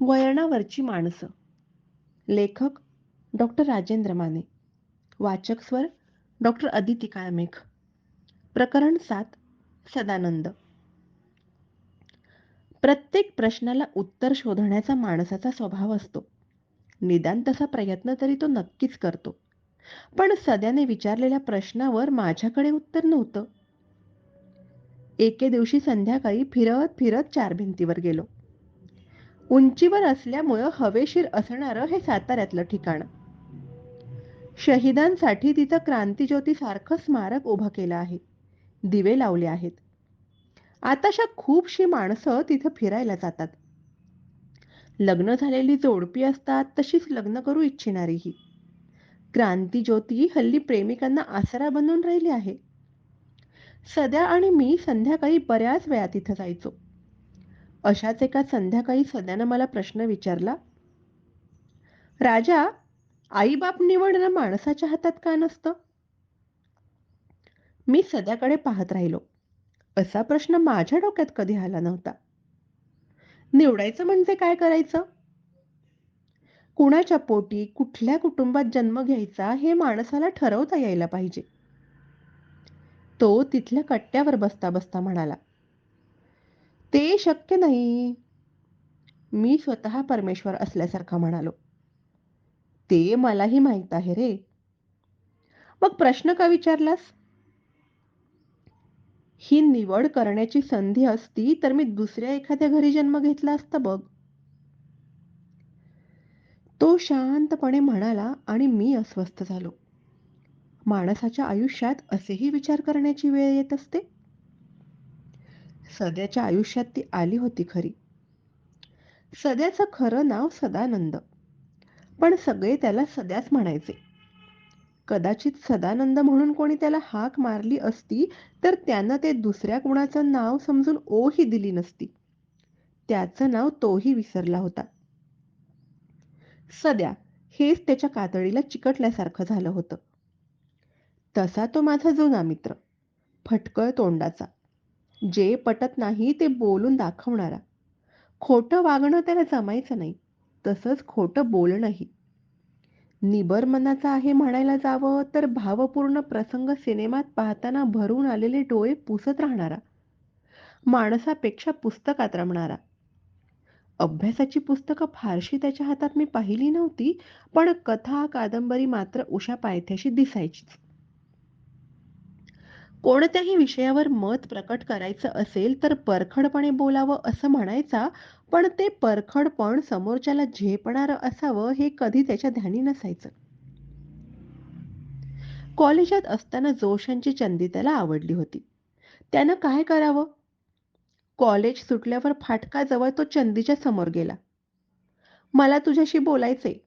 वळणावरची माणसं. लेखक डॉक्टर राजेंद्र माने. वाचक स्वर डॉक्टर अदिती काळमेघ प्रकरण सात सदानंद. प्रत्येक प्रश्नाला उत्तर शोधण्याचा माणसाचा स्वभाव असतो. निदान तसा प्रयत्न तरी तो नक्कीच करतो. पण सध्याने विचारलेल्या प्रश्नावर माझ्याकडे उत्तर नव्हतं. एके दिवशी संध्याकाळी फिरत फिरत चार भिंतीवर गेलो. उंचीवर असल्यामुळं हवेशीर असणारं हे साताऱ्यातलं ठिकाण. शहिदांसाठी तिथं क्रांतीज्योती सारखं स्मारक उभं केलं आहे. दिवे लावले आहेत. आताशा खूपशी माणसं तिथं फिरायला जातात. लग्न झालेली जोडपी असतात तशीच लग्न करू इच्छिणारीही. क्रांतीज्योती हल्ली प्रेमिकांना आसरा बनून राहिली आहे. सध्या आणि मी संध्याकाळी बऱ्याच वेळा तिथं जायचो. अशाच एका संध्याकाळी सध्यानं मला प्रश्न विचारला राजा आईबाप निवडणं माणसाच्या हातात का नसतं? मी सध्याकडे पाहत राहिलो. असा प्रश्न माझ्या डोक्यात कधी आला नव्हता. निवडायचं म्हणजे काय करायचं? कुणाच्या पोटी कुठल्या कुटुंबात जन्म घ्यायचा हे माणसाला ठरवता यायला पाहिजे. तो तिथल्या कट्ट्यावर बसता बसता म्हणाला ते शक्य नाही. मी स्वतः परमेश्वर असल्यासारखा म्हणालो. ते मलाही माहीत आहे रे. मग प्रश्न का विचारलास? ही निवड करण्याची संधी असती तर मी दुसऱ्या एखाद्या घरी जन्म घेतला असता बघ. तो शांतपणे म्हणाला आणि मी अस्वस्थ झालो. माणसाच्या आयुष्यात असेही विचार करण्याची वेळ येत असते? सध्याच्या आयुष्यात ती आली होती खरी. सध्याचं खरं नाव सदानंद. पण सगळे त्याला सध्याच म्हणायचे. कदाचित सदानंद म्हणून कोणी त्याला हाक मारली असती तर त्यानं ते दुसऱ्या कुणाचं नाव समजून ओही दिली नसती. त्याचं नाव तोही विसरला होता. सध्या हेच त्याच्या कातडीला चिकटल्यासारखं झालं होतं. तसा तो माझा जुना मित्र फटकळ तोंडाचा. जे पटत नाही ते बोलून दाखवणारा. खोटं वागणं त्याला जमायचं नाही तसंच खोटं बोलणंही. निबर मनाचा आहे म्हणायला जावं तर भावपूर्ण प्रसंग सिनेमात पाहताना भरून आलेले डोळे पुसत राहणारा. माणसापेक्षा पुस्तकात रमणारा. अभ्यासाची पुस्तकं फारशी त्याच्या हातात मी पाहिली नव्हती पण कथा कादंबरी मात्र उषा पायथ्याशी दिसायचीच. कोणत्याही विषयावर मत प्रकट करायचं असेल तर परखडपणे बोलावं असं म्हणायचा पण ते परखडपण समोरच्याला झेपणारं असावं हे कधी त्याच्या ध्यानी नसायचं. कॉलेजात असताना जोशांची चंदी त्याला आवडली होती. त्यानं काय करावं? कॉलेज सुटल्यावर फाटकाजवळ तो चंदीच्या समोर गेला. मला तुझ्याशी बोलायचे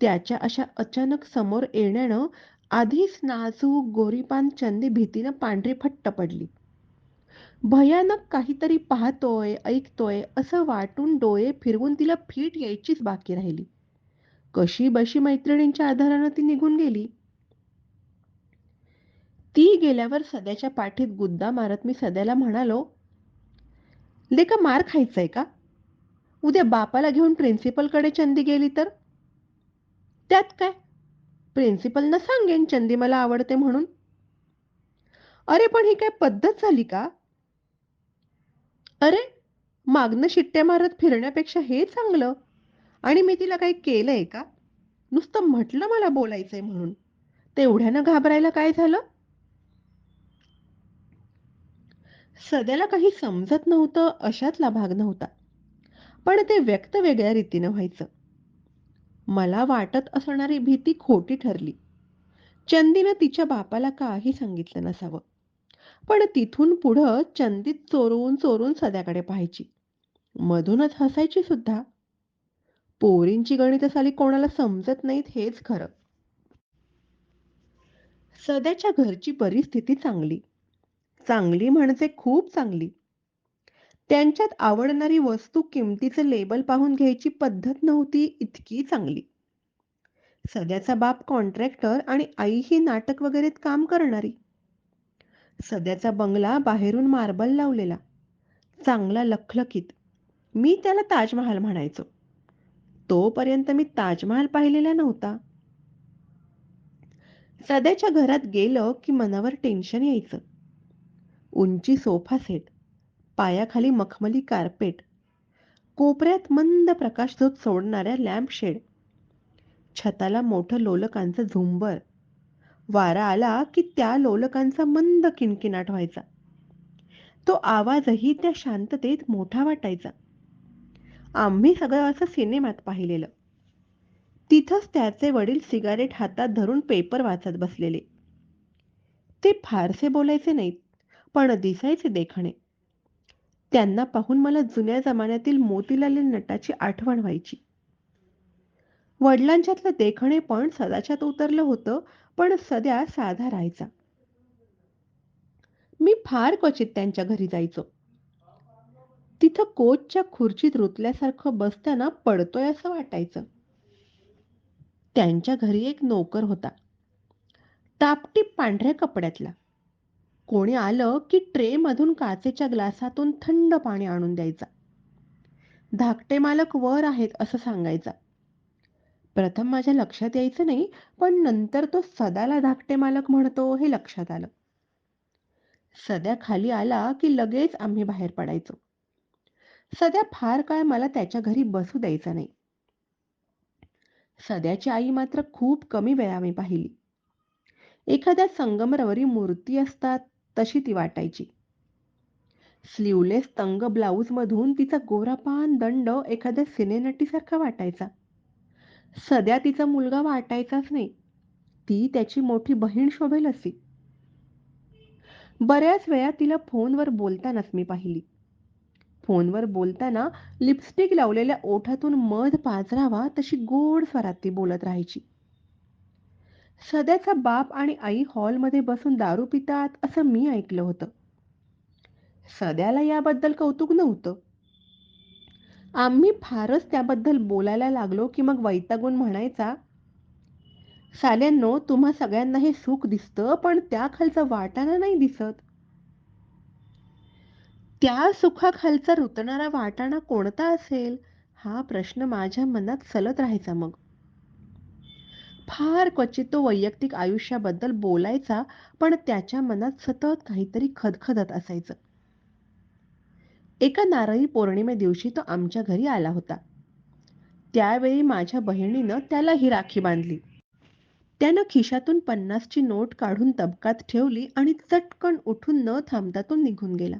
त्याच्या अशा अचानक समोर येण्यानं आधीच नाजूक गोरीपान चंदी भीतीनं पांढरी फट्ट पडली. भयानक काहीतरी पाहतोय ऐकतोय असं वाटून डोळे फिरवून तिला फीट यायचीच बाकी राहिली. कशी बशी मैत्रिणींच्या आधारानं ती निघून गेली? ती गेल्यावर सध्याच्या पाठीत गुद्दा मारत मी सध्याला म्हणालो लेका मार खायचंय का? उद्या बापाला घेऊन प्रिन्सिपलकडे चंदी गेली तर? त्यात काय? प्रिन्सिपलना सांगेन चंदी मला आवडते म्हणून. अरे पण ही काय पद्धत झाली का? अरे मागणं शिट्ट्या मारत फिरण्यापेक्षा हे चांगलं. आणि मी तिला काही केलंय का? नुसतं म्हटलं मला बोलायचंय म्हणून. तेवढ्यानं घाबरायला काय झालं? सध्याला काही समजत नव्हतं अशातला भाग नव्हता. पण ते व्यक्त वेगळ्या रीतीनं व्हायचं. मला वाटत असणारी भीती खोटी ठरली. चंदीनं तिच्या बापाला काही सांगितलं नसावं. पण तिथून पुढं चंदीत चोरून चोरून सध्याकडे पाहायची. मधूनच हसायची सुद्धा. पोरींची गणित साली कोणाला समजत नाहीत हेच खरं. सध्याच्या घरची परिस्थिती चांगली. चांगली म्हणजे खूप चांगली. त्यांच्यात आवडणारी वस्तू किमतीचं लेबल पाहून घ्यायची पद्धत नव्हती इतकी चांगली. सध्याचा बाप कॉन्ट्रॅक्टर आणि आई ही नाटक वगैरेत काम करणारी. सध्याचा बंगला बाहेरून मार्बल लावलेला. चांगला लखलखीत. मी त्याला ताजमहाल म्हणायचो. तोपर्यंत मी ताजमहाल पाहिलेला नव्हता. सध्याच्या घरात गेलं की मनावर टेन्शन यायचं. उंची सोफा सेट पायाखाली मखमली कार्पेट कोपऱ्यात मंद प्रकाश सोडणाऱ्या लॅम्पशेड छताला मोठं लोलकांचं झुंबर. वारा आला की त्या लोलकांचा मंद किणकिनाट व्हायचा. तो आवाजही त्या शांततेत मोठा वाटायचा. आम्ही सगळं असं सिनेमात पाहिलेलं. तिथंच त्याचे वडील सिगारेट हातात धरून पेपर वाचत बसलेले. ते फारसे बोलायचे नाहीत पण दिसायचे देखणे. त्यांना पाहून मला जुन्या जमान्यातील मोतीलाल नटाची आठवण व्हायची. वडिलांच्यातलं देखणे पण सदाच्यात उतरलं होतं पण सध्या साधा राहायचा. मी फार क्वचित त्यांच्या घरी जायचो. तिथं कोचच्या खुर्चीत रुतल्यासारखं बसताना पडतोय असं वाटायचं. त्यांच्या घरी एक नोकर होता. टापटीप पांढऱ्या कपड्यातला. कोणी आलं की ट्रे मधून काचेच्या ग्लासातून थंड पाणी आणून द्यायचा. धाकटे मालक वर आहेत असं सांगायचा. प्रथम माझ्या लक्षात यायचं नाही पण नंतर तो सदाला धाकटे मालक म्हणतो हे लक्षात आलं. सध्या खाली आला की लगेच आम्ही बाहेर पडायचो. सध्या फार काळ मला त्याच्या घरी बसू द्यायचं नाही. सध्याची आई मात्र खूप कमी वेळा मी पाहिली. एखाद्या संगमरवरी मूर्ती असतात तशी ती वाटायची. स्लीवलेस तंग ब्लाऊजमधून तिचा गोरापान दंड एखाद्या सिनेनटीसारखा वाटायचा. सध्या तिचा मुलगा वाटायचाच नाही. ती त्याची मोठी बहीण शोभेल असे. बऱ्याच वेळा तिला फोनवर बोलतानाच मी पाहिली. फोनवर बोलताना लिपस्टिक लावलेल्या ओठातून मध पाजरावा तशी गोड स्वरात ती बोलत राहायची. सध्याचा बाप आणि आई हॉलमध्ये बसून दारू पितात असं मी ऐकलं होतं. सध्याला याबद्दल कौतुक नव्हतं. आम्ही फारच त्याबद्दल बोलायला लागलो की मग वैतागून म्हणायचा साल्यांनो तुम्हा सगळ्यांना हे सुख दिसतं पण त्या खालचा वाटाणा नाही दिसत. त्या सुखाखालचा रुतणारा वाटाणा कोणता असेल? हा प्रश्न माझ्या मनात सलत राहायचा मग. फार क्वचित तो वैयक्तिक आयुष्याबद्दल बोलायचा पण त्याच्या मनात सतत काहीतरी खदखदत असायचं. एका नारळी पौर्णिमे दिवशी तो आमच्या घरी आला होता. त्यावेळी माझ्या बहिणीनं त्याला ही राखी बांधली. त्यानं खिशातून पन्नासची नोट काढून तबकात ठेवली आणि चटकन उठून न थांबता तो निघून गेला.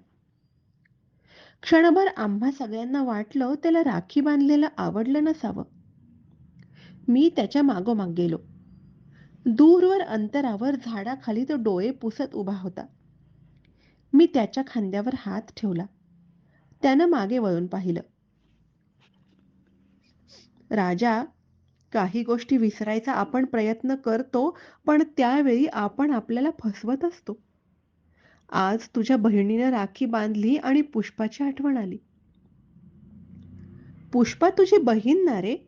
क्षणभर आम्हा सगळ्यांना वाटलं त्याला राखी बांधलेलं आवडलं नसावं. मी त्याच्या मागोमाग गेलो. दूरवर अंतरावर झाडाखाली तो डोळे पुसत उभा होता. मी त्याच्या खांद्यावर हात ठेवला. त्यानं मागे वळून पाहिलं. राजा काही गोष्टी विसरायचा आपण प्रयत्न करतो पण त्यावेळी आपण आपल्याला फसवत असतो. आज तुझ्या बहिणीनं राखी बांधली आणि पुष्पाची आठवण आली. पुष्पा तुझी बहीण ना रे?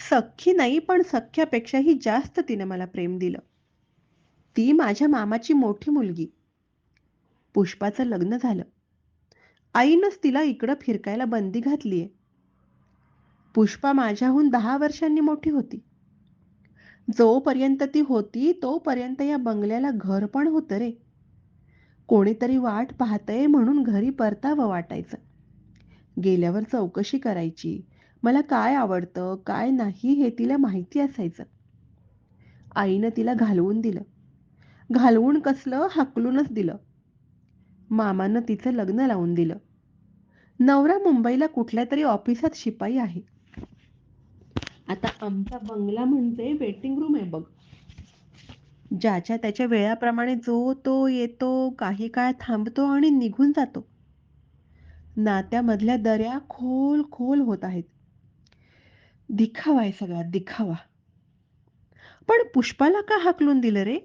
सख्खी नाही पण सख्यापेक्षाही जास्त तिने मला प्रेम दिलं. ती माझ्या मामाची मोठी मुलगी. पुष्पाचं लग्न झालं. आईनंच तिला इकडं फिरकायला बंदी घातलीये. पुष्पा माझ्याहून दहा वर्षांनी मोठी होती. जोपर्यंत ती होती तोपर्यंत या बंगल्याला घर पण होतं रे. कोणीतरी वाट पाहतय म्हणून घरी परतावं वाटायचं. गेल्यावर चौकशी करायची. मला काय आवडतं काय नाही हे तिला माहिती असायचं. आईनं तिला घालवून दिलं. घालवून कसलं हाकलूनच दिलं. मामानं तिचं लग्न लावून दिलं. नवरा मुंबईला कुठल्या तरी ऑफिसात शिपाई आहे. आता आमचा बंगला म्हणजे वेटिंग रूम आहे बघ. ज्याच्या त्याच्या वेळाप्रमाणे जो तो येतो काही काळ थांबतो आणि निघून जातो. नात्यामधल्या दऱ्या खोल खोल होत आहेत. दिखावा आहे सगळा दिखावा. पण पुष्पाला का हाकलून दिलं रे?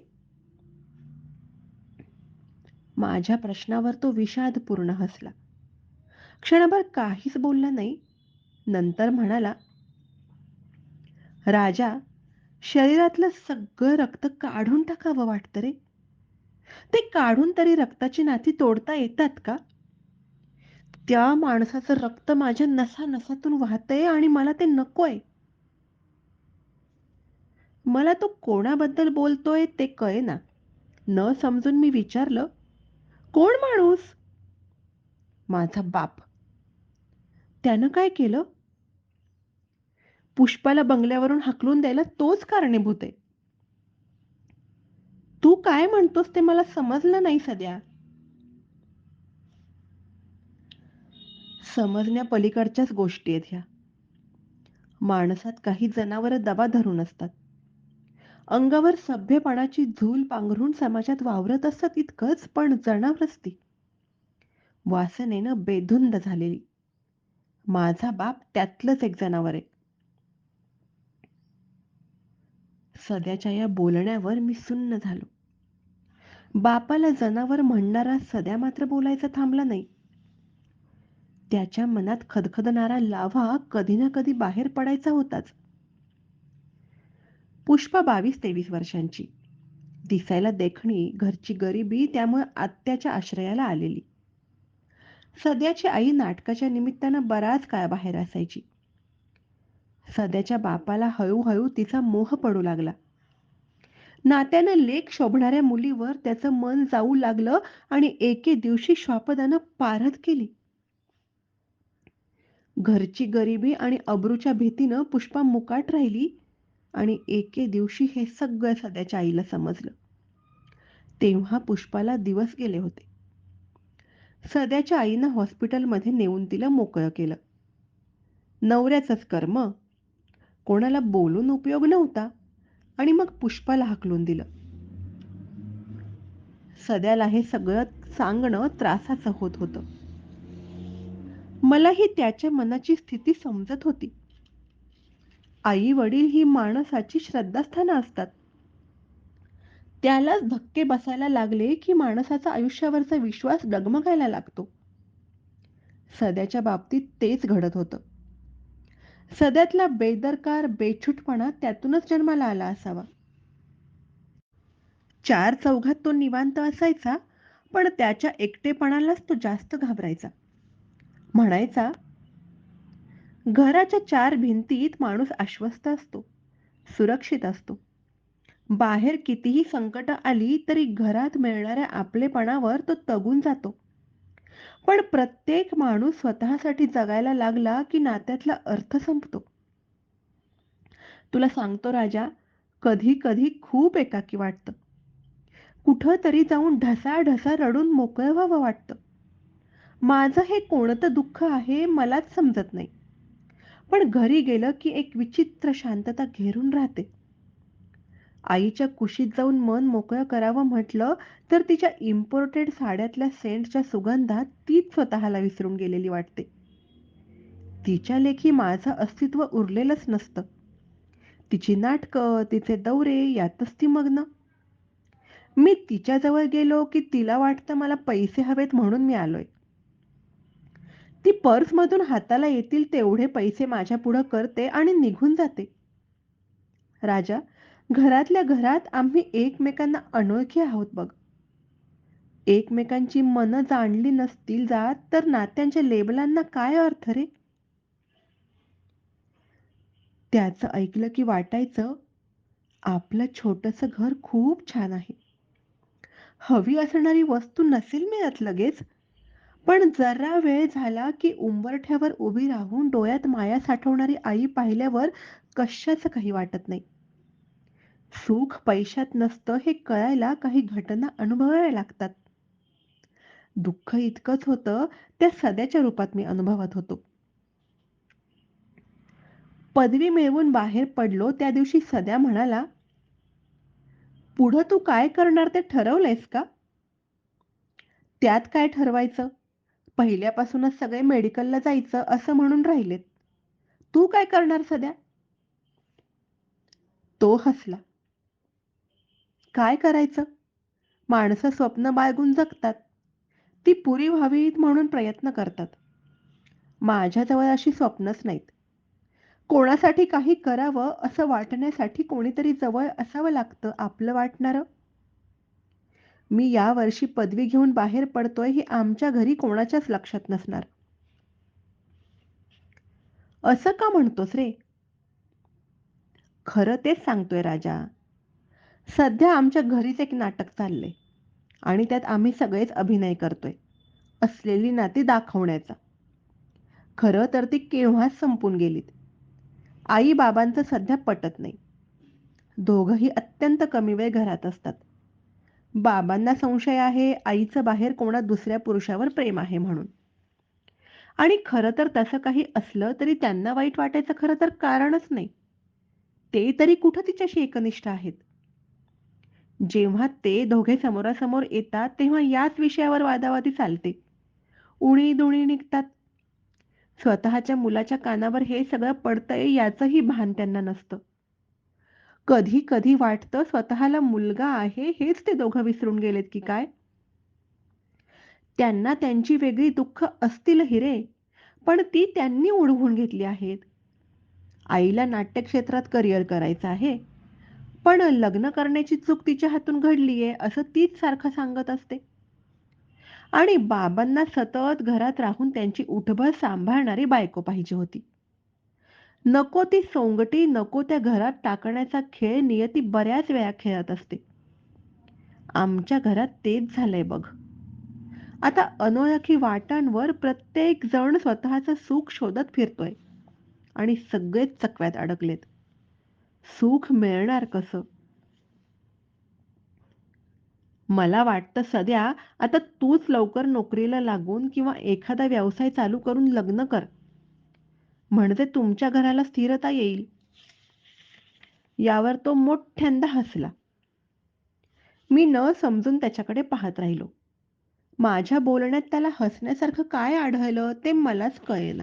माझ्या प्रश्नावर तो विषादपूर्ण हसला. क्षणभर काहीच बोलला नाही. नंतर म्हणाला राजा शरीरातलं सगळं रक्त काढून टाकावं वाटतं रे. ते काढून तरी रक्ताची नाती तोडता येतात का? त्या माणसाचं रक्त माझ्या नसा-नसातून वाहतंय आणि मला ते नकोय. मला तो कोणाबद्दल बोलतोय ते कळेना. न समजून मी विचारलं, "कोण माणूस?" "माझा बाप." "त्यानं काय केलं?" "पुष्पाला बंगल्यावरून हकलून द्यायला तोच कारणीभूत आहे." "तू काय म्हणतोस ते मला समजलं नाही सध्या." समजण्यापलीकडच्याच गोष्टी आहेत ह्या. माणसात काही जनावरं दबा धरून असतात. अंगावर सभ्यपणाची झूल पांघरून समाजात वावरत असतात इतकंच, पण जनावरच ती. वासनेनं बेधुंद झालेली. माझा बाप त्यातलंच एक जनावर आहे. सध्याच्या या बोलण्यावर मी सुन्न झालो. बापाला जनावर म्हणणारा सध्या मात्र बोलायचा थांबला नाही. त्याच्या मनात खदखदणारा लाव्हा कधी ना कधी बाहेर पडायचा होताच. पुष्पा बावीस तेवीस वर्षांची. दिसायला देखणी, घरची गरिबी त्यामुळे आत्याच्या आश्रयाला आलेली. सध्याची आई नाटकाच्या निमित्तानं बराच काळ बाहेर असायची. सध्याच्या बापाला हळूहळू तिचा मोह पडू लागला. नात्यानं लेख शोभणाऱ्या मुलीवर त्याचं मन जाऊ लागलं आणि एके दिवशी श्वापदानं पारद केली. घरची गरिबी आणि अब्रूच्या भीतीनं पुष्पा मुकाट राहिली आणि एके दिवशी हे सगळं सध्याच्या आईला समजलं. तेव्हा पुष्पाला दिवस गेले होते. सध्याच्या आईनं हॉस्पिटलमध्ये नेऊन तिला मोकळं केलं. नवऱ्याचंच कर्म. कोणाला बोलून उपयोग नव्हता आणि मग पुष्पाला हाकलून दिलं. सध्याला हे सगळं सांगणं त्रासाचं होत होतं. मलाही त्याच्या मनाची स्थिती समजत होती. आई-वडील ही माणसाची श्रद्धास्थानं असतात. त्यालाच धक्के बसायला लागले की माणसाचा आयुष्यावरचा विश्वास डगमगायला लागतो. सध्याच्या बाबतीत तेच घडत होतं. सध्यातला बेदरकार, बेछूटपणा त्यातूनच जन्माला आला असावा. चार चौघात तो निवांत असायचा, पण त्याच्या एकटेपणालाच तो जास्त घाबरायचा. म्हणायचा, घराच्या चार भिंतीत माणूस आश्वस्त असतो, सुरक्षित असतो. बाहेर कितीही संकट आली तरी घरात मिळणाऱ्या आपलेपणावर तो तगून जातो. पण प्रत्येक माणूस स्वतःसाठी जगायला लागला की नात्यातला अर्थ संपतो. तुला सांगतो राजा, कधी कधी खूप एकाकी वाटतं. कुठं तरी जाऊन ढसाढसा रडून मोकळं व्हावं वाटतं. माझं हे कोणतं दुःख आहे मलाच समजत नाही. पण घरी गेलं की एक विचित्र शांतता घेरून राहते. आईच्या कुशीत जाऊन मन मोकळं करावं म्हटलं तर तिच्या इम्पोर्टेड साड्यातल्या सेंटच्या सुगंधात तीच स्वतःला विसरून गेलेली वाटते. तिच्या लेखी माझं अस्तित्व उरलेलंच नसतं. तिची नाटकं, तिचे दौरे यातच ती मग्न. मी तिच्याजवळ गेलो की तिला वाटतं मला पैसे हवेत म्हणून मी आलोय. ती पर्समधून हाताला येतील तेवढे पैसे माझ्या पुढं करते आणि निघून जाते. राजा, घरातल्या घरात आम्ही एकमेकांना अनोळखी आहोत बघ. एकमेकांची मनं जाणली नसतील जात तर नात्यांच्या लेबलांना काय अर्थ रे? त्याचं ऐकलं की वाटायचं, आपलं छोटस घर खूप छान आहे. हवी असणारी वस्तू नसेल मिळत लगेच, पण जरा वेळ झाला की उंबरठ्यावर उभी राहून डोळ्यात माया साठवणारी आई पाहिल्यावर कशाचं काही वाटत नाही. सुख पैशात नसतं हे कळायला काही घटना अनुभवाव्या लागतात. दुःख इतकंच होतं त्या सध्याच्या रूपात मी अनुभवत होतो. पदवी मिळवून बाहेर पडलो त्या दिवशी सध्या म्हणाला, "पुढं तू काय करणार ते ठरवलंयस का?" "त्यात काय ठरवायचं? पहिल्यापासूनच सगळे मेडिकलला जायचं असं म्हणून राहिलेत. तू काय करणार सध्या?" तो हसला. "काय करायचं? माणसं स्वप्न बाळगून जगतात. ती पुरी व्हावीत म्हणून प्रयत्न करतात. माझ्याजवळ अशी स्वप्नच नाहीत. कोणासाठी काही करावं असं वाटण्यासाठी कोणीतरी जवळ असावं लागतं आपलं वाटणारं. मी यावर्षी पदवी घेऊन बाहेर पडतोय हे आमच्या घरी कोणाच्याच लक्षात नसणार. असं का म्हणतोस रे? खरं तेच सांगतोय राजा. सध्या आमच्या घरीच एक नाटक चाललंय आणि त्यात आम्ही सगळेच अभिनय करतोय. असलेली नाती दाखवण्याचा. खरं तर ती केव्हाच संपून गेलीत. आई बाबांचं सध्या पटत नाही. दोघंही अत्यंत कमी वेळ घरात असतात. बाबांना संशय आहे आईचं बाहेर कोणा दुसऱ्या पुरुषावर प्रेम आहे म्हणून. आणि खरं तर तसं काही असलं तरी त्यांना वाईट वाटायचं खरं तर कारणच नाही. ते तरी कुठं तिच्याशी एकनिष्ठ आहेत? जेव्हा ते दोघे समोरासमोर येतात तेव्हा याच विषयावर वादावादी चालते. उणी दुणी निघतात. स्वतःच्या मुलाच्या कानावर हे सगळं पडतंय याचंही भान त्यांना नसतं. कधी कधी वाटतं स्वतःला मुलगा आहे हेच ते दोघं विसरून गेलेत की काय? त्यांना त्यांची वेगळी दुःख असतील हिरे पण ती त्यांनी ओढवून घेतली आहेत. आईला नाट्यक्षेत्रात करिअर करायचं आहे पण लग्न करण्याची चूक तिच्या हातून घडलीये असं तीच सारखं सांगत असते. आणि बाबांना सतत घरात राहून त्यांची उठबळ सांभाळणारी बायको पाहिजे होती. नको ती सोंगटी नको त्या घरात टाकण्याचा खेळ नियती बऱ्याच वेळा खेळत असते. आमच्या घरात तेच झालंय बघ. आता अनोळखी वाटांवर प्रत्येक जण स्वतःचं सुख शोधत फिरतोय आणि सगळेच चकव्यात अडकलेत. सुख मिळणार कसं? मला वाटतं सध्या आता तूच लवकर नोकरीला लागून किंवा एखादा व्यवसाय चालू करून लग्न कर. म्हणजे तुमच्या घराला स्थिरता येईल. यावर तो मोठ्यांदा हसला. मी न समजून त्याच्याकडे पाहत राहिलो. माझ्या बोलण्यात त्याला हसण्यासारखं काय आढळलं ते मलाच कळेना.